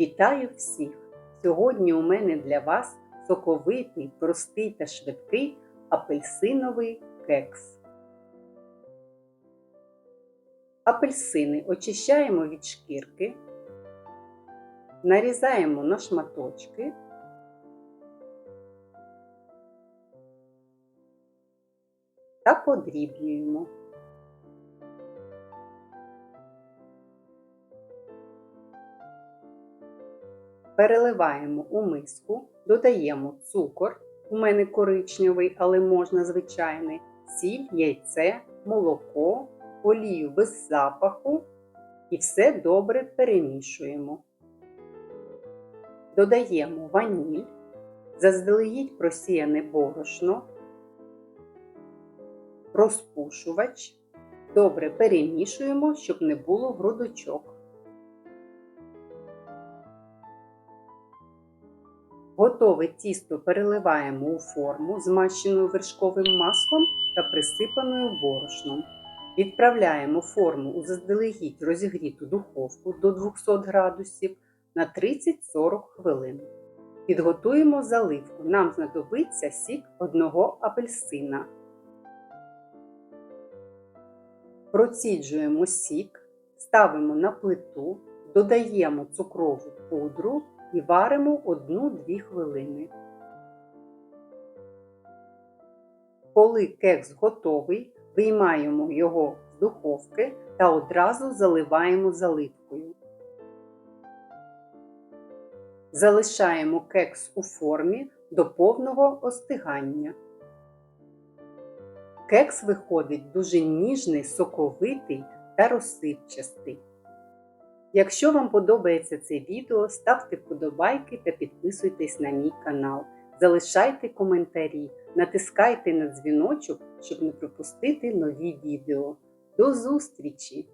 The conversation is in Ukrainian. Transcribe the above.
Вітаю всіх! Сьогодні у мене для вас соковитий, простий та швидкий апельсиновий кекс. Апельсини очищаємо від шкірки, нарізаємо на шматочки. Та подрібнюємо. Переливаємо у миску, додаємо цукор, у мене коричневий, але можна звичайний, сіль, яйце, молоко, олію без запаху і все добре перемішуємо. Додаємо ваніль, заздалегідь просіяне борошно, розпушувач. Добре перемішуємо, щоб не було грудочок. Готове тісто переливаємо у форму, змащеною вершковим маслом та присипаною борошном. Відправляємо форму у заздалегідь розігріту духовку до 200 градусів на 30-40 хвилин. Підготуємо заливку. Нам знадобиться сік одного апельсина. Проціджуємо сік, ставимо на плиту, додаємо цукрову пудру і варимо 1-2 хвилини. Коли кекс готовий, виймаємо його з духовки та одразу заливаємо заливкою. Залишаємо кекс у формі до повного остигання. Кекс виходить дуже ніжний, соковитий та розсипчастий. Якщо вам подобається це відео, ставте вподобайки та підписуйтесь на мій канал. Залишайте коментарі, натискайте на дзвіночок, щоб не пропустити нові відео. До зустрічі!